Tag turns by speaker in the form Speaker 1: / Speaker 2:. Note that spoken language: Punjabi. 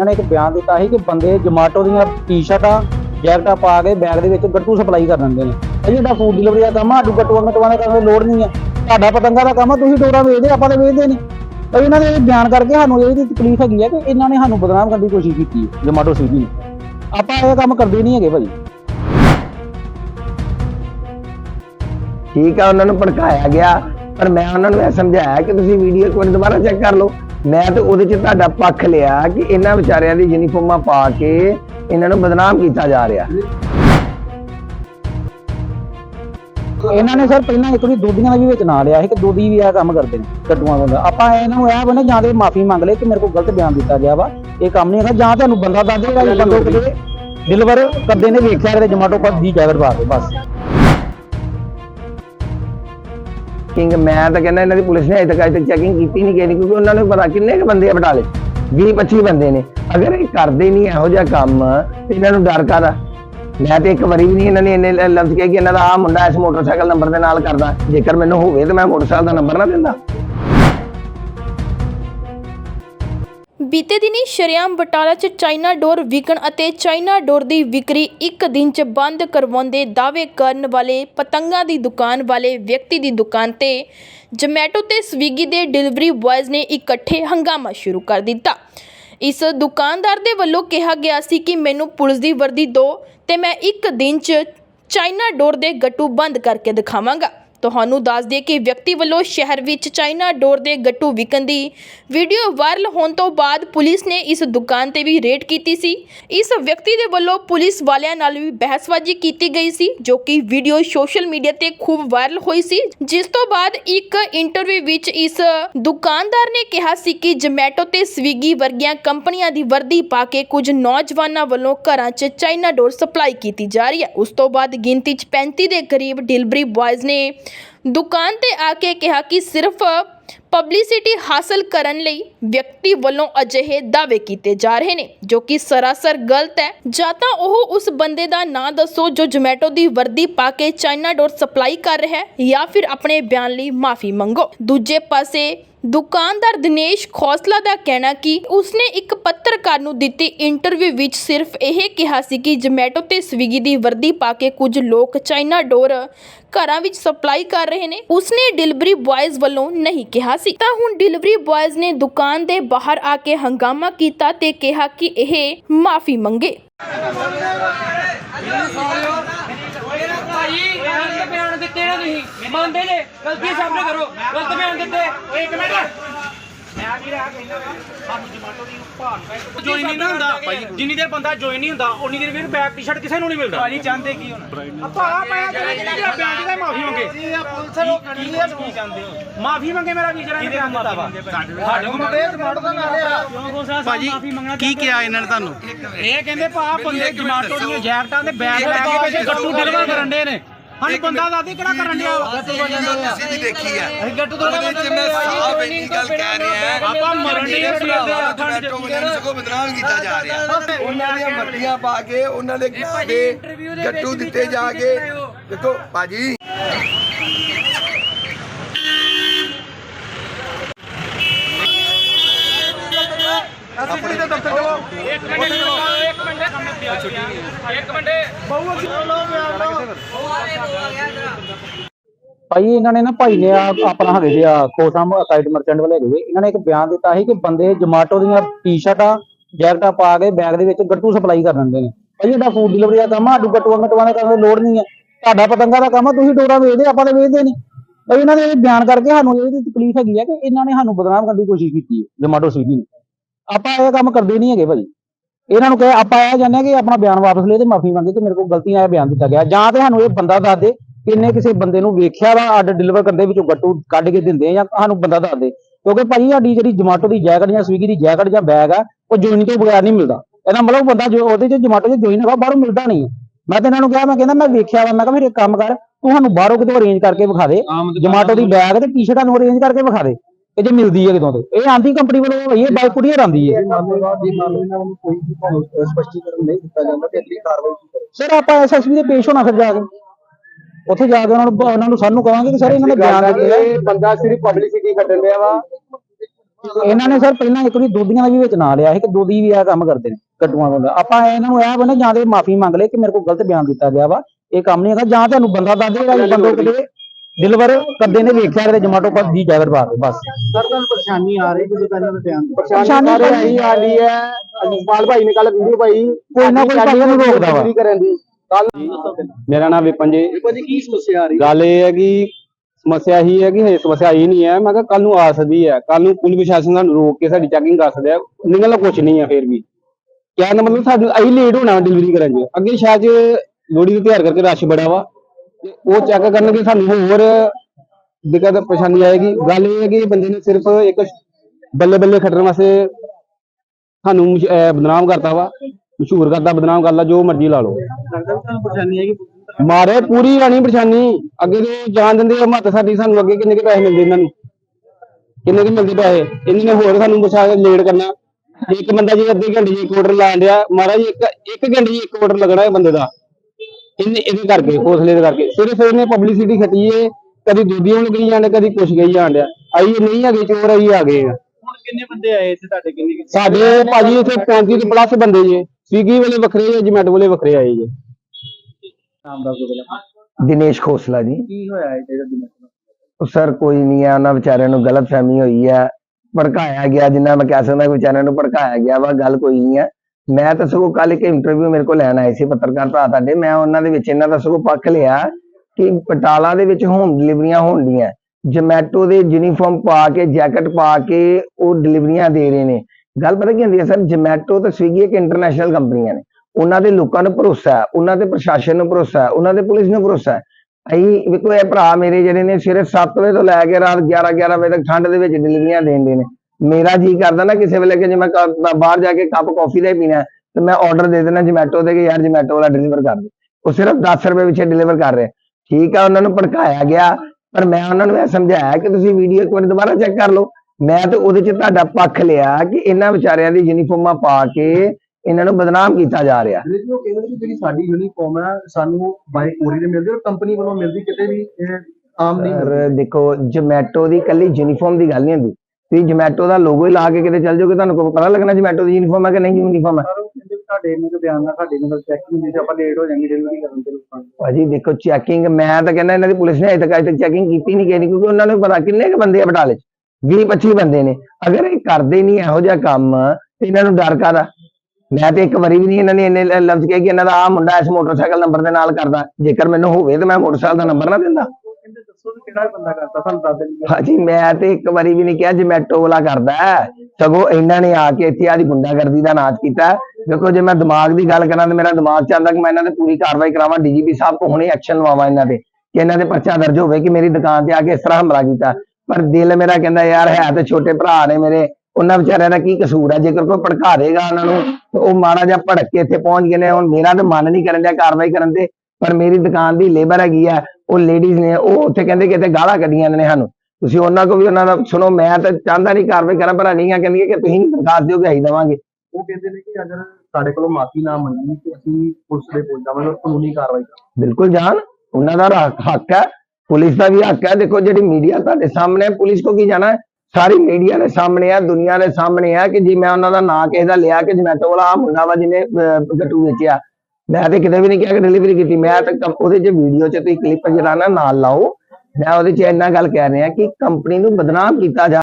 Speaker 1: ਇਹਨਾਂ ਨੇ ਇੱਕ ਬਿਆਨ ਦਿੱਤਾ ਸੀ ਕਿ ਬੰਦੇ ਜਮਾਟੋ ਦੀਆਂ ਟੀ-ਸ਼ਰਟਾਂ ਜੈਕਟਾਂ ਪਾ ਕੇ ਬੈਗ ਦੇ ਵਿੱਚ ਗੱਟੂ ਸਪਲਾਈ ਕਰ ਦਿੰਦੇ ਨੇ। ਇਹ ਜਿਹੜਾ ਫੂਡ ਡਿਲੀਵਰੀ ਦਾ ਕੰਮ ਆ ਸਾਡੂ ਗੱਟੂਆਂ ਗਟਵਾਂ ਦਾ ਕਰਨ ਦੀ ਲੋੜ ਨਹੀਂ ਹੈ ਤੁਹਾਡਾ ਪਤੰਗਾ ਦਾ ਕੰਮ ਆ, ਤੁਸੀਂ ਡੋਰਾ ਵੇਚਦੇ, ਆਪਾਂ ਤਾਂ ਵੇਚਦੇ ਨਹੀਂ। ਤਾਂ ਇਹਨਾਂ ਨੇ ਬਿਆਨ ਕਰਕੇ ਸਾਨੂੰ ਇਹਦੀ ਤਕਲੀਫ ਹੈਗੀ ਹੈ ਕਿ ਇਹਨਾਂ ਨੇ ਸਾਨੂੰ ਬਦਨਾਮ ਕਰਨ ਦੀ ਕੋਸ਼ਿਸ਼ ਕੀਤੀ ਹੈ ਜਮਾਟੋ ਸਵੀਗੀ ਨੇ। ਆਪਾਂ ਇਹ ਕੰਮ ਕਰਦੇ ਨਹੀਂ ਹੈਗੇ ਭਾਜੀ।
Speaker 2: ਠੀਕ ਆ, ਉਹਨਾਂ ਨੂੰ ਭੜਕਾਇਆ ਗਿਆ, ਪਰ ਮੈਂ ਉਹਨਾਂ ਨੂੰ ਇਹ ਸਮਝਾਇਆ ਕਿ ਤੁਸੀਂ ਵੀਡੀਓ ਇੱਕ ਵਾਰ ਦੁਬਾਰਾ ਚੈੱਕ ਕਰ ਲਓ। ਮੈਂ ਤਾਂ ਉਹਦੇ 'ਚ ਤੁਹਾਡਾ ਪੱਖ ਲਿਆ ਕਿ ਇਹਨਾਂ ਵਿਚਾਰਿਆਂ ਦੀ ਯੂਨੀਫਾਰਮਾਂ ਪਾ ਕੇ ਇਹਨਾਂ ਨੂੰ ਬਦਨਾਮ ਕੀਤਾ ਜਾ ਰਿਹਾ।
Speaker 1: ਇਹਨਾਂ ਨੇ ਸਰ ਪਹਿਲਾਂ ਇੱਕ ਵੀ ਦੋਧੀਆਂ ਦਾ ਵੀ ਵਿੱਚ ਨਾਂ ਲਿਆ ਸੀ ਕਿ ਦੋਧੀ ਵੀ ਇਹ ਕੰਮ ਕਰਦੇ ਨੇ ਗੱਟੂਆਂ ਦਾ। ਆਪਾਂ ਇਹਨਾਂ ਨੂੰ ਇਹ ਬਣੇ ਜਾਂ ਤੇ ਮਾਫੀ ਮੰਗ ਲੈ ਕਿ ਮੇਰੇ ਕੋਲ ਗਲਤ ਬਿਆਨ ਦਿੱਤਾ ਗਿਆ ਵਾ। ਇਹ ਕੰਮ ਨਹੀਂ ਹੈਗਾ ਜਾਂ ਤੁਹਾਨੂੰ ਬੰਦਾ ਦੱਸ ਦੇਗਾ ਕਿ ਬੰਦੋ ਕਿਤੇ ਡਿਲੀਵਰ ਕਰਦੇ ਨੇ ਵੇਖਿਆ ਕਿਤੇ ਜਮਾਟੋ ਪਰ ਦੀ ਜੈਕਟ ਪਾ ਕੇ ਬਸ।
Speaker 2: ਕਿੰਗ ਮੈਂ ਤਾਂ ਕਹਿੰਦਾ ਇਹਨਾਂ ਦੀ ਪੁਲਿਸ ਨੇ ਅਜੇ ਤੱਕ ਅਜੇ ਤੱਕ ਚੈਕਿੰਗ ਕੀਤੀ ਨਹੀਂ ਗਈ ਕਿਉਂਕਿ ਉਹਨਾਂ ਨੂੰ ਪਤਾ ਕਿੰਨੇ ਕੁ ਬੰਦੇ ਆ ਬਟਾਲੇ 20 25 ਬੰਦੇ ਨੇ। ਅਗਰ ਇਹ ਕਰਦੇ ਨਹੀਂ ਇਹੋ ਜਿਹਾ ਕੰਮ, ਤੇ ਇਹਨਾਂ ਨੂੰ ਡਰ ਕਾਹਦਾ? ਮੈਂ ਤੇ ਇੱਕ ਵਾਰੀ ਵੀ ਨਹੀਂ ਇਹਨਾਂ ਨੇ ਇੰਨੇ ਲਫ਼ਜ਼ ਕਿਹਾ ਕਿ ਇਹਨਾਂ ਦਾ ਆ ਮੁੰਡਾ ਇਸ ਮੋਟਰਸਾਈਕਲ ਨੰਬਰ ਦੇ ਨਾਲ ਕਰਦਾ। ਜੇਕਰ ਮੈਨੂੰ ਹੋਵੇ ਤਾਂ ਮੈਂ ਮੋਟਰਸਾਈਕਲ ਦਾ ਨੰਬਰ ਨਾ ਦਿੰਦਾ।
Speaker 3: ਬੀਤੇ ਦਿਨੀ ਸ਼ਰੇਆਮ ਬਟਾਲਾ 'ਚ ਚਾਈਨਾ ਡੋਰ ਵਿਕਣ ਅਤੇ ਚਾਈਨਾ ਡੋਰ ਦੀ ਵਿਕਰੀ ਇੱਕ ਦਿਨ 'ਚ ਬੰਦ ਕਰਵਾਉਂਦੇ ਦਾਅਵੇ ਕਰਨ ਵਾਲੇ ਪਤੰਗਾਂ ਦੀ ਦੁਕਾਨ ਵਾਲੇ ਵਿਅਕਤੀ ਦੀ ਦੁਕਾਨ ਤੇ ਜ਼ੋਮੈਟੋ ਤੇ ਸਵੀਗੀ ਦੇ ਡਿਲੀਵਰੀ ਬॉयਜ਼ ਨੇ ਇਕੱਠੇ ਹੰਗਾਮਾ ਸ਼ੁਰੂ ਕਰ ਦਿੱਤਾ। ਇਸ ਦੁਕਾਨਦਾਰ ਦੇ ਵੱਲੋਂ ਕਿਹਾ ਗਿਆ ਸੀ ਕਿ ਮੈਨੂੰ ਪੁਲਿਸ ਦੀ ਵਰਦੀ ਦਿਓ ਤੇ ਮੈਂ ਇੱਕ ਦਿਨ 'ਚ ਚਾਈਨਾ ਡੋਰ ਦੇ ਗੱਟੂ ਬੰਦ ਕਰਕੇ ਦਿਖਾਵਾਂਗਾ। ਤੁਹਾਨੂੰ ਦੱਸ ਦਈਏ ਕਿ ਵਿਅਕਤੀ ਵੱਲੋਂ ਸ਼ਹਿਰ ਵਿੱਚ ਚਾਈਨਾ ਡੋਰ ਦੇ ਗੱਟੂ ਵਿਕਣ ਦੀ ਵੀਡੀਓ ਵਾਇਰਲ ਹੋਣ ਤੋਂ ਬਾਅਦ ਪੁਲਿਸ ਨੇ ਇਸ ਦੁਕਾਨ ਤੇ ਵੀ ਰੇਡ ਕੀਤੀ ਸੀ। ਇਸ ਵਿਅਕਤੀ ਦੇ ਵੱਲੋਂ ਪੁਲਿਸ ਵਾਲਿਆਂ ਨਾਲ ਵੀ ਬਹਿਸਬਾਜ਼ੀ ਕੀਤੀ ਗਈ ਸੀ, ਜੋ ਕਿ ਵੀਡੀਓ ਸੋਸ਼ਲ ਮੀਡੀਆ ਤੇ ਖੂਬ ਵਾਇਰਲ ਹੋਈ ਸੀ। ਜਿਸ ਤੋਂ ਬਾਅਦ ਇੱਕ ਇੰਟਰਵਿਊ ਵਿੱਚ ਇਸ ਦੁਕਾਨਦਾਰ ਨੇ ਕਿਹਾ ਸੀ ਕਿ ਜਮੈਟੋ ਤੇ ਸਵੀਗੀ ਵਰਗੀਆਂ ਕੰਪਨੀਆਂ ਦੀ ਵਰਦੀ ਪਾ ਕੇ ਕੁਝ ਨੌਜਵਾਨਾਂ ਵੱਲੋਂ ਘਰਾਂ 'ਚ ਚਾਈਨਾ ਡੋਰ ਸਪਲਾਈ ਕੀਤੀ ਜਾ ਰਹੀ ਹੈ। ਉਸ ਤੋਂ ਬਾਅਦ ਗਿਣਤੀ 'ਚ 35 ਦੇ ਕਰੀਬ ਡਿਲੀਵਰੀ ਬॉयਜ਼ ਨੇ ਦੁਕਾਨ ਤੇ ਆ ਕੇ ਕਿਹਾ ਕਿ ਸਿਰਫ ਪਬਲਿਸਿਟੀ ਹਾਸਲ ਕਰਨ ਲਈ ਵਿਅਕਤੀ ਵੱਲੋਂ ਅਜਿਹੇ ਦਾਅਵੇ ਕੀਤੇ ਜਾ ਰਹੇ ਨੇ, ਜੋ ਕਿ ਸਰਾਸਰ ਗਲਤ ਹੈ। ਜਾਂ ਤਾਂ ਉਹ ਉਸ ਬੰਦੇ ਦਾ ਨਾਂ ਦੱਸੋ ਜੋ ਜੋਮੈਟੋ ਦੀ ਵਰਦੀ ਪਾ ਕੇ ਚਾਈਨਾ ਡੋਰ ਸਪਲਾਈ ਕਰ ਰਿਹਾ ਹੈ ਜਾਂ ਫਿਰ ਆਪਣੇ ਬਿਆਨ ਲਈ ਮਾਫੀ ਮੰਗੋ। ਦੂਜੇ ਪਾਸੇ ਦੁਕਾਨਦਾਰ ਦਿਨੇਸ਼ ਖੋਸਲਾ ਦਾ ਕਹਿਣਾ ਕਿ ਉਸਨੇ ਇੱਕ ਪੱਤਰਕਾਰ ਨੂੰ ਦਿੱਤੀ ਇੰਟਰਵਿਊ ਵਿੱਚ ਸਿਰਫ ਇਹ ਕਿਹਾ ਸੀ ਕਿ ਜੋਮੈਟੋ ਤੇ ਸਵੀਗੀ ਦੀ ਵਰਦੀ ਪਾ ਕੇ ਕੁਝ ਲੋਕ ਚਾਈਨਾ ਡੋਰ ਘਰਾਂ ਵਿੱਚ ਸਪਲਾਈ ਕਰ ਰਹੇ ਨੇ। ਉਸਨੇ ਡਿਲੀਵਰੀ ਬॉयਜ਼ ਵੱਲੋਂ ਨਹੀਂ ਕਿਹਾ ਸੀ। ਤਾਂ ਹੁਣ ਡਿਲੀਵਰੀ ਬॉयਜ਼ ਨੇ ਦੁਕਾਨ ਦੇ ਬਾਹਰ ਆ ਕੇ ਹੰਗਾਮਾ ਕੀਤਾ ਤੇ ਕਿਹਾ ਕਿ ਇਹ ਮਾਫੀ ਮੰਗੇ
Speaker 4: ਭਾਈ ਗਲਤ ਬਿਆਨ ਦਿੱਤੇ ਨਾ ਤੁਸੀਂ ਮੰਨਦੇ ਜੇ ਗਲਤੀ ਸਾਹਮਣੇ ਕਰੋ। ਗਲਤ ਬਿਆਨ ਦਿੱਤੇ। ਇੱਕ ਮਿੰਟ। ਮੈਂ ਵੀ ਰਿਹਾ ਕਹਿੰਦਾ ਸਾਨੂੰ ਜਮਾਟੋ ਦੀ ਭਾਨ ਜੋਇਨ ਨਹੀਂ ਨਾ ਹੁੰਦਾ। ਜਿੰਨੀ ਦੇਰ ਬੰਦਾ ਜੋਇਨ ਨਹੀਂ ਹੁੰਦਾ ਉਨੀ ਦੇਰ ਵੀ ਬੈਕ ਟੀ-ਸ਼ਰਟ ਕਿਸੇ ਨੂੰ ਨਹੀਂ ਮਿਲਦਾ। ਭਾਜੀ ਚਾਹੁੰਦੇ ਕੀ ਹੁਣ? ਆਪਾਂ ਆ ਪਾਇਆ ਜਿਹੜਾ ਜਿਹੜਾ ਦਿੱਤਾ ਮਾਫੀ ਮੰਗੇ। ਪੁਲਿਸ ਨੂੰ ਕੱਢੀ ਆ। ਕੀ ਚਾਹੁੰਦੇ ਹੋ? ਮਾਫੀ ਮੰਗੇ ਮੇਰਾ ਵੀ ਜਿਹੜਾ ਵਾ। ਸਾਡੇ ਕੋਲ ਮੰਗੇ ਜਮਾਟੋ ਦਾ ਨਾਲ ਆ ਮੰਗਣਾ
Speaker 5: ਕੀ ਕਿਹਾ ਇਹਨਾਂ ਨੇ ਤੁਹਾਨੂੰ?
Speaker 4: ਇਹ ਕਹਿੰਦੇ ਭਾ ਬੰਦੇ ਜਮਾਟੋ ਦੀਆਂ ਜੈਕਟਾਂ ਦੇ ਬੈਗ ਲੈ ਕੇ ਪਿੱਛੇ ਗੱਟੂ ਡਿਲੀਵਰ ਕਰਨ ਦੇ ਨੇ। ਸਾਨੂੰ ਬੰਦਾ ਦਾਦੀ ਕਿਹੜਾ ਕਰਨ ਡਿਆ ਵਾ?
Speaker 5: ਤੁਸੀਂ ਵੀ ਦੇਖੀ ਆ।
Speaker 4: ਅਸੀਂ ਗੱਟੂ ਤੋਂ
Speaker 5: ਉਹਦੇ ਵਿੱਚ ਮੈਂ ਸਾਫ਼ ਇੰਨੀ ਗੱਲ ਕਹਿ ਰਿਹਾ।
Speaker 4: ਆਪਾਂ ਮਰਨ ਦੀ ਦੇ
Speaker 5: ਭਰਾਵਾ
Speaker 4: ਠੰਡ
Speaker 5: ਜਮੈਟੋ ਵਾਲਿਆਂ ਨੂੰ ਸਗੋਂ ਬਦਨਾਮ ਕੀਤਾ ਜਾ ਰਿਹਾ।
Speaker 6: ਉਹਨਾਂ ਦੀਆਂ ਮੱਟੀਆਂ ਪਾ ਕੇ ਉਹਨਾਂ ਦੇ ਦੇ ਗੱਟੂ ਦਿੱਤੇ ਜਾ ਕੇ ਦੇਖੋ ਭਾਜੀ
Speaker 4: ਇੱਕ ਮਿੰਟ ਇੱਕ ਮਿੰਟ ਇੱਕ ਮਿੰਟ
Speaker 1: ਭਾਈ ਇਹਨਾਂ ਨੇ ਨਾ ਭਾਈ ਨੇ ਆ ਆਪਣਾ ਹੈਗੇ ਜੀ ਆ ਕੋਸਮ ਅਕਾਈਡ ਮਰਚੈਂਟ ਵਾਲੇ ਹੈਗੇ ਜੀ, ਇਹਨਾਂ ਨੇ ਇੱਕ ਬਿਆਨ ਦਿੱਤਾ ਸੀ ਕਿ ਬੰਦੇ ਜਮਾਟੋ ਦੀਆਂ ਟੀ-ਸ਼ਰਟਾਂ ਜੈਕਟਾਂ ਪਾ ਕੇ ਬੈਗ ਦੇ ਵਿੱਚ ਗੱਟੂ ਸਪਲਾਈ ਕਰ ਦਿੰਦੇ ਨੇ। ਭਾਈ ਇਹਦਾ ਫੂਡ ਡਿਲੀਵਰੀ ਦਾ ਕੰਮ ਆ ਸਾਡੂ ਗੱਟੂਆਂ ਗਟਵਾਂ ਦਾ ਕਰਨ ਦੀ ਲੋੜ ਨਹੀਂ ਹੈ ਤੁਹਾਡਾ ਪਤੰਗਾ ਦਾ ਕੰਮ ਆ ਤੁਸੀਂ ਡੋਰਾ ਵੇਚਦੇ ਆਪਾਂ ਤਾਂ ਵੇਚਦੇ ਨਹੀਂ। ਭਾਈ ਇਹਨਾਂ ਨੇ ਇਹ ਬਿਆਨ ਕਰਕੇ ਸਾਨੂੰ ਇਹਦੀ ਤਕਲੀਫ ਹੈਗੀ ਹੈ ਕਿ ਇਹਨਾਂ ਨੇ ਸਾਨੂੰ ਬਦਨਾਮ ਕਰਨ ਦੀ ਕੋਸ਼ਿਸ਼ ਕੀਤੀ ਹੈ ਜਮਾਟੋ ਸਵੀਗੀ ਨੇ। ਆਪਾਂ ਇਹ ਕੰਮ ਕਰਦੇ ਨਹੀਂ ਹੈਗੇ ਭਾਜੀ ਇਹਨਾਂ ਨੂੰ ਕਹੇ ਆਪਾਂ ਇਹ ਜਾਂਦੇ ਹਾਂ ਕਿ ਆਪਣਾ ਬਿਆਨ ਵਾਪਸ ਲੈ ਤੇ ਮਾਫੀ ਮੰਗੇ ਕਿ ਮੇਰੇ ਕੋਲ ਗਲਤੀਆਂ ਆਇਆ ਬਿਆਨ ਦਿੱਤਾ ਗਿਆ। ਜਾਂ ਤੇ ਸਾਨੂੰ ਇਹ ਬੰਦਾ ਦੱਸ ਦੇ ਕਿ ਇਹਨੇ ਕਿਸੇ ਬੰਦੇ ਨੂੰ ਵੇਖਿਆ ਵਾ ਆਰਡਰ ਡਿਲੀਵਰ ਕਰਦੇ ਵਿੱਚੋਂ ਗੱਟੂ ਕੱਢ ਕੇ ਦਿੰਦੇ ਆ ਜਾਂ ਸਾਨੂੰ ਬੰਦਾ ਦੱਸ ਦੇ। ਕਿਉਂਕਿ ਭਾਜੀ ਸਾਡੀ ਜਿਹੜੀ ਜਮਾਟੋ ਦੀ ਜੈਕਟ ਜਾਂ ਸਵੀਗੀ ਦੀ ਜੈਕਟ ਜਾਂ ਬੈਗ ਆ ਉਹ ਜੁਆਇਨ ਤੋਂ ਬਗੈਰ ਨਹੀਂ ਮਿਲਦਾ। ਇਹਦਾ ਮਤਲਬ ਬੰਦਾ ਜੋ ਉਹਦੇ ਚ ਜਮਾਟੋ ਚ ਜੁਆਇਨ ਹੈਗਾ ਬਾਹਰੋਂ ਮਿਲਦਾ ਨਹੀਂ। ਮੈਂ ਤੇ ਇਹਨਾਂ ਨੂੰ ਕਿਹਾ ਮੈਂ ਕਹਿੰਦਾ ਮੈਂ ਵੇਖਿਆ ਵਾ ਮੈਂ ਕਿਹਾ ਫਿਰ ਇੱਕ ਕੰਮ ਕਰ ਤੂੰ ਸਾਨੂੰ ਬਾਹਰੋਂ ਕਿਤੋਂ ਅਰੇਂਜ ਕਰਕੇ ਵਿਖਾ ਦੇ। ਜਮਾਟੋ ਦੀ ਬੈਗ ਤੇ ਟੀ-ਸ਼ਰਟਾਂ ਨੂੰ ਅਰੇਂਜ ਕਰਕੇ ਵਿਖਾ ਦੇ ਕਿ ਜੇ ਮਿਲਦੀ ਹੈ ਕਿਤੋਂ ਤੇ। ਇਹ ਆਂਦੀ ਕੰਪਨੀ ਵੱਲੋਂ ਹੋਈ ਹੈ ਬਾਈ ਕੁੜੀਆਂ ਆਂਦੀ ਹੈ।
Speaker 6: ਸਪਸ਼ਟੀਕਰਨ ਨਹੀਂ ਦਿੱਤਾ ਜਾਂਦਾ ਤੇ ਅਗਲੀ ਕਾਰਵਾਈ
Speaker 1: ਸਰ ਆਪਾਂ ਐਸਐਸਪੀ ਦੇ ਪੇਸ਼ ਹੋਣਾ ਫਿਰ ਜਾ ਕੇ। ਉੱਥੇ ਜਾ ਕੇ ਉਹਨਾਂ ਨੂੰ ਉਹਨਾਂ ਨੂੰ ਸਾਨੂੰ ਕਹਾਂਗੇ ਕਿ ਸਰ ਇਹਨਾਂ ਨੇ ਬਿਆਨ ਦਿੱਤੇ ਆ
Speaker 6: ਇਹ ਬੰਦਾ ਸਿਰਫ ਪਬਲਿਸਿਟੀ ਕੱਢਣ ਲਿਆ ਵਾ?
Speaker 1: ਇਹਨਾਂ ਨੇ ਸਰ ਪਹਿਲਾਂ ਇੱਕ ਵਾਰੀ ਦੋਧੀਆਂ ਦਾ ਵੀ ਵਿੱਚ ਨਾਂ ਲਿਆ ਸੀ ਕਿ ਦੋਧੀ ਵੀ ਇਹ ਕੰਮ ਕਰਦੇ ਨੇ ਗੱਟੂਆਂ ਦਾ ਆਪਾਂ ਇਹਨਾਂ ਨੂੰ ਇਹ ਬਣੇ ਜਾਂ ਤੇ ਮਾਫੀ ਮੰਗ ਲੈ ਕਿ ਮੇਰੇ ਕੋਲ ਗਲਤ ਬਿਆਨ ਦਿੱਤਾ ਗਿਆ ਵਾ। ਇਹ ਕੰਮ ਨਹੀਂ ਹੈਗਾ ਜਾਂ ਤੁਹਾਨੂੰ ਬੰਦਾ ਦੱਸ ਦੇਗਾ ਇਹ ਬੰਦੋ ਕਿਤੇ ਡਿਲੀਵਰ ਕਰਦੇ ਨੇ ਵੇਖਿਆ ਕਿਤੇ ਜਮਾਟੋ ਪਰ ਦੀ ਜੈਕਟ ਪਾ ਕੇ ਬਸ।
Speaker 7: ਸਰ ਤੁਹਾਨੂੰ ਪਰੇਸ਼ਾਨੀ ਆ ਰਹੀ ਜਦੋਂ ਪਹਿਲਾਂ ਦੇ ਬਿਆਨ
Speaker 1: ਪਰੇਸ਼ਾਨੀ ਭਾਈ
Speaker 7: ਆ ਰਹੀ ਹੈ। ਅਜੀਪਾਲ ਭਾਈ ਨੇ ਕੱਲ ਵੀਡੀਓ ਪਾਈ।
Speaker 1: ਕੋਈ ਨਾ ਕੋਈ ਭਾਈ ਨੂੰ ਰੋਕਦਾ ਵਾ।
Speaker 7: ਕਰਨ ਦੀ। ਕੱਲ
Speaker 8: ਮੇਰਾ ਨਾਮ ਵਿਪਨ ਜੀ।
Speaker 7: ਭਾਜੀ ਕੀ ਸਮੱਸਿਆ ਆ ਰਹੀ?
Speaker 8: ਗੱਲ ਇਹ ਹੈ ਕਿ ਸਮੱਸਿਆ ਹੀ ਹੈ ਕਿ ਇਹ ਸਮੱਸਿਆ ਆਈ ਨਹੀਂ ਹੈ। ਮੈਂ ਕਿਹਾ ਕੱਲ ਨੂੰ ਆ ਸਕਦੀ ਹੈ। ਕੱਲ ਨੂੰ ਪੁਲਿਸ ਪ੍ਰਸ਼ਾਸਨ ਸਾਨੂੰ ਰੋਕ ਕੇ ਸਾਡੀ ਚੈਕਿੰਗ ਕਰ ਸਕਦਾ ਹੈ ਨਿਕਲਣਾ ਕੁਝ ਨਹੀਂ ਹੈ ਫੇਰ ਵੀ। ਕਹਿਣ ਦਾ ਮਤਲਬ ਸਾਨੂੰ ਅਸੀਂ ਲੇਟ ਹੋਣਾ ਡਿਲੀਵਰੀ ਕਰਨ 'ਚ। ਅੱਗੇ ਸ਼ਾਇਦ ਲੋੜੀ ਦੇ ਤਿਆਰ ਕਰਕੇ ਰਸ਼ ਬੜਾ ਵਾ। ਤੇ ਉਹ ਚੈੱਕ ਕਰਨਗੇ ਸਾਨੂੰ ਹੋਰ ਦਿੱਕਤ ਪਰੇਸ਼ਾਨੀ ਆਏਗੀ। ਗੱਲ ਇਹ ਹੈ ਕਿ ਬੰਦੇ ਨੇ ਸਿਰਫ ਇੱਕ ਬੱਲੇ ਬੱਲੇ ਖੱਟਣ ਵਾਸਤੇ ਸਾਨੂੰ ਬਦਨਾਮ ਕਰਤਾ ਵਾ। ਮਸ਼ਹੂਰ ਕਰਤਾ ਬਦਨਾਮ ਕਰਤਾ ਜੋ ਮਰਜ਼ੀ ਲਾ ਲਓ।
Speaker 7: ਲੱਗਦਾ ਵੀ ਤੁਹਾਨੂੰ ਪਰੇਸ਼ਾਨੀ ਆਏਗੀ
Speaker 8: ਮਾਰੇ ਪੂਰੀ ਆਣੀ ਪਰੇਸ਼ਾਨੀ। ਅੱਗੇ ਤੋਂ ਜਾਣ ਦਿੰਦੇ ਆ ਮੱਤ ਸਾਡੀ ਸਾਨੂੰ ਅੱਗੇ ਕਿੰਨੇ ਕੁ ਪੈਸੇ ਮਿਲਦੇ ਇਹਨਾਂ ਨੂੰ? ਕਿੰਨੇ ਕੁ ਮਿਲਦੇ ਪੈਸੇ? ਇਹਨਾਂ ਨੇ ਹੋਰ ਸਾਨੂੰ ਬਚਾ ਕੇ ਲੇਟ ਕਰਨਾ। ਇੱਕ ਬੰਦਾ ਜੇ ਅੱਧੇ ਘੰਟੇ ਇੱਕ ਆਰਡਰ ਲਾਣ ਡਿਆ ਮਹਾਰਾਜ ਇੱਕ ਇੱਕ ਘੰਟੇ 'ਚ ਇੱਕ ਲੱਗਣਾ ਹੈ ਬੰਦੇ ਦਾ। ਇਹਨੇ ਇਹਦੇ ਕਰਕੇ ਹੌਸਲੇ ਦੇ ਕਰਕੇ। ਸਿਰਫ ਇਹਨੇ ਪਬਲਿਸਿਟੀ ਖੱਟੀ ਏ ਕਦੀ ਦੂਜੀਆਂ ਨੂੰ ਗਈ ਜਾਂਦੇ ਕਦੀ ਕੁਛ ਗਈ ਡਿਆ। ਆਈ ਨਹੀਂ ਹੈਗੇ ਚੋਰ ਆਈ ਆ ਗਏ ਆ।
Speaker 7: ਹੁਣ ਕਿੰਨੇ ਬੰਦੇ ਆਏ ਇੱਥੇ ਤੁਹਾਡੇ ਕਿੰਨੇ?
Speaker 8: ਸਾਡੇ ਭਾਜੀ ਇੱਥੇ 35 ਤੋਂ ਪਲੱਸ ਬੰਦੇ ਜੇ। ਸਵੀਗੀ ਵਾਲੇ ਵੱਖਰੇ ਆ ਜਮੈਟੋ ਵਾਲੇ ਵੱਖਰੇ ਆਏ ਜੇ?
Speaker 7: ਨਾਮ ਦੱਸ ਦਿਓ ਪਹਿਲਾਂ
Speaker 2: ਦਿਨੇਸ਼ ਖੋਸਲਾ ਜੀ।
Speaker 7: ਕੀ ਹੋਇਆ ਇਹ ਜਿਹੜਾ ਦਿਨ
Speaker 2: ਉਹ ਸਰ ਕੋਈ ਨਹੀਂ ਹੈ ਉਹਨਾਂ ਵਿਚਾਰਿਆਂ ਨੂੰ ਗਲਤ ਫਹਿਮੀ ਹੋਈ ਹੈ ਭੜਕਾਇਆ ਗਿਆ ਜਿੰਨਾ ਮੈਂ ਕਹਿ ਸਕਦਾ ਕਿ ਵਿਚਾਰਿਆਂ ਨੂੰ ਭੜਕਾਇਆ ਗਿਆ ਵਾ ਗੱਲ ਕੋਈ ਨਹੀਂ ਹੈ ਮੈਂ ਤਾਂ ਸਗੋਂ ਕੱਲ ਇੱਕ ਇੰਟਰਵਿਊ ਮੇਰੇ ਕੋਲ ਲੈਣ ਆਏ ਸੀ ਪੱਤਰਕਾਰ ਭਰਾ ਤੁਹਾਡੇ। ਮੈਂ ਉਹਨਾਂ ਦੇ ਵਿੱਚ ਇਹਨਾਂ ਦਾ ਸਗੋਂ ਪੱਖ ਲਿਆ ਕਿ ਪਟਾਲਾ ਦੇ ਵਿੱਚ ਹੋਮ ਡਿਲੀਵਰੀਆਂ ਹੋਣਦੀਆਂ ਜਮੈਟੋ ਦੇ ਯੂਨੀਫਾਰਮ ਪਾ ਕੇ ਜੈਕਟ ਪਾ ਕੇ ਉਹ ਡਿਲੀਵਰੀਆਂ ਦੇ ਰਹੇ ਨੇ। ਗੱਲ ਪਤਾ ਕੀ ਹੁੰਦੀ ਹੈ ਸਰ ਜਮੈਟੋ ਤੇ ਸਵੀਗੀ ਇੱਕ ਇੰਟਰਨੈਸ਼ਨਲ ਕੰਪਨੀਆਂ ਨੇ। ਉਹਨਾਂ ਦੇ ਲੋਕਾਂ ਨੂੰ ਭਰੋਸਾ ਹੈ ਉਹਨਾਂ ਦੇ ਪ੍ਰਸ਼ਾਸਨ ਨੂੰ ਭਰੋਸਾ ਹੈ ਉਹਨਾਂ ਦੇ ਪੁਲਿਸ ਨੂੰ ਭਰੋਸਾ ਹੈ। ਅਸੀਂ ਵੇਖੋ ਇਹ ਭਰਾ ਮੇਰੇ ਜਿਹੜੇ ਨੇ ਸਵੇਰੇ 7 ਵਜੇ ਤੋਂ ਲੈ ਕੇ ਰਾਤ 11 11 ਵਜੇ ਤੱਕ ਠੰਡ ਦੇ ਵਿੱਚ ਡਿਲੀਵਰੀਆਂ ਦੇਣ ਦੇ ਨੇ। ਮੇਰਾ ਜੀ ਕਰਦਾ ਨਾ ਕਿਸੇ ਵੇਲੇ ਕਿ ਜੇ ਮੈਂ ਬਾਹਰ ਜਾ ਕੇ ਕੱਪ ਕਾਫੀ ਦਾ ਹੀ ਪੀਣਾ ਹੈ, ਤੇ ਮੈਂ ਆਰਡਰ ਦੇ ਦੇਣਾ ਜਮੈਟੋ ਤੇ ਕਿ ਯਾਰ ਜਮੈਟੋ ਵਾਲਾ ਡਿਲੀਵਰ ਕਰ ਦੇ। ਉਹ ਸਿਰਫ 10 ਰੁਪਏ ਵਿੱਚ ਡਿਲੀਵਰ ਕਰ ਰਿਹਾ। ਠੀਕ ਆ ਉਹਨਾਂ ਨੂੰ ਭੜਕਾਇਆ ਗਿਆ ਪਰ ਮੈਂ ਉਹਨਾਂ ਨੂੰ ਇਹ ਸਮਝਾਇਆ ਕਿ ਤੁਸੀਂ ਵੀਡੀਓ ਇੱਕ ਵਾਰੀ ਦੁਬਾਰਾ ਚੈੱਕ ਕਰ ਲਓ। ਮੈਂ ਤੇ ਉਹਦੇ 'ਚ ਤੁਹਾਡਾ ਪੱਖ ਲਿਆ ਕਿ ਇਹਨਾਂ ਵਿਚਾਰਿਆਂ ਦੀ ਯੂਨੀਫਾਰਮਾਂ ਪਾ ਕੇ ਇਹਨਾਂ ਨੂੰ ਬਦਨਾਮ ਕੀਤਾ ਜਾ ਰਿਹਾ।
Speaker 7: ਜਿਹੜੇ ਜੀ ਉਹ ਕਹਿੰਦੇ ਨੇ ਜਿਹੜੀ ਸਾਡੀ ਯੂਨੀਫਾਰਮ ਹੈ ਸਾਨੂੰ ਬਾਈ ਕੋਰੀ ਦੇ ਮਿਲਦੀ ਔਰ ਕੰਪਨੀ ਵੱਲੋਂ ਮਿਲਦੀ ਕਿਤੇ ਵੀ ਇਹ ਆਮ ਨਹੀਂ ਮਿਲਦੀ
Speaker 2: ਸਰ ਦੇਖੋ ਜਮੈਟੋ ਦੀ ਕੱਲੀ ਯੂਨੀਫਾਰਮ ਦੀ ਗੱਲ ਨਹੀਂ ਹੁੰਦੀ। ਤੁਸੀਂ ਜਮੈਟੋ ਦਾ ਲੋਗੋ ਹੀ ਲਾ ਕੇ ਕਿਤੇ ਚੱਲ ਜਾਓਗੇ ਤੁਹਾਨੂੰ ਕੋਈ ਪਤਾ ਲੱਗਣਾ ਜਮੈਟੋ ਦੀ ਯੂਨੀਫਾਰਮ ਹੈ ਕਿ ਨਹੀਂ ਯੂਨੀਫਾਰਮ ਹੈ
Speaker 7: ਸਰ ਉਹ ਕਹਿੰਦੇ ਵੀ ਤੁਹਾਡੇ ਬਿਆਨ ਨਾਲ ਤੁਹਾਡੇ ਨਾਲ ਚੈਕਿੰਗ ਹੁੰਦੀ ਤੇ ਆਪਾਂ ਲੇਟ ਹੋ ਜਾਵਾਂਗੇ ਡਿਲੀਵਰੀ ਕਰਨ ਤੇ ਲੋਕਾਂ ਨੂੰ।
Speaker 2: ਭਾਜੀ ਦੇਖੋ ਚੈਕਿੰਗ ਮੈਂ ਤਾਂ ਕਹਿੰਦਾ ਇਹਨਾਂ ਦੀ ਪੁਲਿਸ ਨੇ ਅਜੇ ਤੱਕ ਅਜੇ ਤੱਕ ਚੈਕਿੰਗ ਕੀਤੀ ਨਹੀਂ ਗਈ ਕਿਉਂਕਿ ਉਹਨਾਂ ਨੂੰ ਪਤਾ ਕਿੰਨੇ ਕੁ ਬੰਦੇ ਆ ਬਟਾਲੇ 'ਚ। 20 25 ਬੰਦੇ ਨੇ। ਅਗਰ ਇਹ ਕਰਦੇ ਹੀ ਨਹੀਂ ਇਹੋ ਜਿਹਾ ਕੰਮ, ਤੇ ਇਹਨਾਂ ਨੂੰ ਡਰ ਕਾਹਦਾ? ਮੈਂ ਤੇ ਇੱਕ ਵਾਰੀ ਵੀ ਨਹੀਂ ਇਹਨਾਂ ਨੇ ਇੰਨੇ ਲਫ਼ਜ਼ ਕਿਹਾ ਕਿ ਇਹਨਾਂ ਦਾ ਆ ਮੁੰਡਾ ਇਸ ਮੋਟਰਸਾਈਕਲ ਨੰਬਰ ਦੇ ਨਾਲ ਕਰਦਾ। ਜੇਕਰ ਮੈਨੂੰ ਹੋਵੇ ਤਾਂ ਮੈਂ ਮੋਟਰਸਾਈਕਲ ਦਾ ਨੰਬਰ ਨਾ ਦਿੰਦਾ।
Speaker 7: ਉਹ
Speaker 2: ਮੈਂ ਤੇ ਇੱਕ ਵਾਰੀ ਵੀ ਨਹੀਂ ਕਿਹਾ ਜਮੈਟੋ ਵਾਲਾ ਕਰਦਾ, ਸਗੋਂ ਇਹਨਾਂ ਨੇ ਆ ਕੇ ਇੱਥੇ ਆਦੀ ਗੁੰਡਾਗਰਦੀ ਦਾ ਨਾਚ ਕੀਤਾ। ਦੇਖੋ, ਜੇ ਮੈਂ ਦਿਮਾਗ ਦੀ ਗੱਲ ਕਰਾਂ ਤੇ ਮੇਰਾ ਦਿਮਾਗ ਚ ਆਉਂਦਾ ਕਿ ਮੈਂ ਇਹਨਾਂ ਤੇ ਪੂਰੀ ਕਾਰਵਾਈ ਕਰਾਵਾਂ, ਡੀਜੀਪੀ ਸਾਹਿਬ ਤੋਂ ਹੁਣੇ ਐਕਸ਼ਨ ਲਵਾਵਾਂ ਇਹਨਾਂ ਤੇ। ਕਿ ਇਹਨਾਂ ਦੇ ਪਰਚਾ ਦਰਜ ਹੋਵੇ ਕਿ ਮੇਰੀ ਦੁਕਾਨ ਤੇ ਆ ਕੇ ਇਸ ਤਰ੍ਹਾਂ ਹਮਲਾ ਕੀਤਾ। ਪਰ ਦਿਲ ਮੇਰਾ ਕਹਿੰਦਾ ਯਾਰ ਹੈ ਤੇ ਛੋਟੇ ਭਰਾ ਨੇ ਮੇਰੇ ਉਹਨਾਂ ਵਿਚਾਰਿਆਂ ਦਾ ਕੀ ਕਸੂਰ ਹੈ? ਜੇਕਰ ਕੋਈ ਭੜਕਾ ਦੇਗਾ ਉਹਨਾਂ ਨੂੰ ਤੇ ਉਹ ਮਾੜਾ ਜਿਹਾ ਭੜਕ ਕੇ ਇੱਥੇ ਪਹੁੰਚ ਗਏ ਨੇ ਹੁਣ ਮੇਰਾ ਤਾਂ ਮਨ ਨਹੀਂ ਕਰਨ ਡਿਆ ਕਾਰਵਾਈ ਕਰਨ ਤੇ ਪਰ ਮੇਰੀ ਦੁਕਾਨ ਦੀ ਲੇਬਰ ਹੈਗੀ ਆ ਉਹ ਲੇਡੀਜ਼ ਨੇ ਉਹ ਉੱਥੇ ਕਹਿੰਦੇ ਕਿ ਇੱਥੇ ਗਾਲਾਂ ਕੱਢੀਆਂ ਨੇ ਸਾਨੂੰ। ਤੁਸੀਂ ਉਹਨਾਂ ਕੋ ਵੀ ਉਹਨਾਂ ਦਾ ਸੁਣੋ ਮੈਂ ਤਾਂ ਚਾਹੁੰਦਾ ਨਹੀਂ ਕਾਰਵਾਈ ਕਰਾਂ ਪਰ ਨਹੀਂ ਆ ਕਹਿੰਦੀ ਕਿ ਤੁਸੀਂ ਦਰਖਾਸਤ ਦਿਓ ਕਿ ਅਸੀਂ ਦੇਵਾਂਗੇ।
Speaker 7: ਉਹ ਕਹਿੰਦੇ ਨੇ ਕਿ ਅਗਰ ਸਾਡੇ ਕੋਲੋਂ ਮਾਫੀ ਨਾ ਮੰਗੀ ਤੇ ਅਸੀਂ ਪੁਲਿਸ ਦੇ ਕੋਲ ਜਾਵਾਂਗੇ ਕਾਨੂੰਨੀ ਕਾਰਵਾਈ ਕਰਾਂਗੇ।
Speaker 2: ਬਿਲਕੁਲ ਜਾਣ ਉਹਨਾਂ ਦਾ ਹੱਕ ਹੈ। ਪੁਲਿਸ ਦਾ ਵੀ ਹੱਕ ਹੈ। ਦੇਖੋ ਜਿਹੜੀ ਮੀਡੀਆ ਤੁਹਾਡੇ ਸਾਹਮਣੇ ਹੈ, ਪੁਲਿਸ ਕੋ ਕੀ ਜਾਣਾ ਹੈ? ਸਾਰੀ ਮੀਡੀਆ ਦੇ ਸਾਹਮਣੇ ਹੈ, ਦੁਨੀਆ ਦੇ ਸਾਹਮਣੇ ਹੈ ਕਿ ਜੀ ਮੈਂ ਉਹਨਾਂ ਦਾ ਨਾਂ ਕਿਸੇ ਦਾ ਲਿਆ ਕਿ ਜਮੈਟੋ ਵਾਲਾ ਆ ਮੁੰਡਾ ਵਾ ਜਿਹਨੇ ਗੱਟੂ ਵੇਚਿਆ। ਮੈਂ ਤੇ ਕਿਤੇ ਵੀ ਨਹੀਂ ਕਿਹਾ ਕਿ ਡਿਲੀਵਰੀ ਕੀਤੀ। ਮੈਂ ਤਾਂ ਉਹਦੇ 'ਚ ਵੀਡੀਓ 'ਚ ਤੁਸੀਂ ਕਲਿੱਪ ਜਿਹੜਾ ਨਾ ਨਾਲ ਲਾਓ। ਮੈਂ ਉਹਦੇ 'ਚ ਇੰਨਾ ਗੱਲ ਕਹਿ ਰਿਹਾ ਕਿ ਕੰਪਨੀ ਨੂੰ ਬਦਨਾਮ ਕੀਤਾ ਜਾ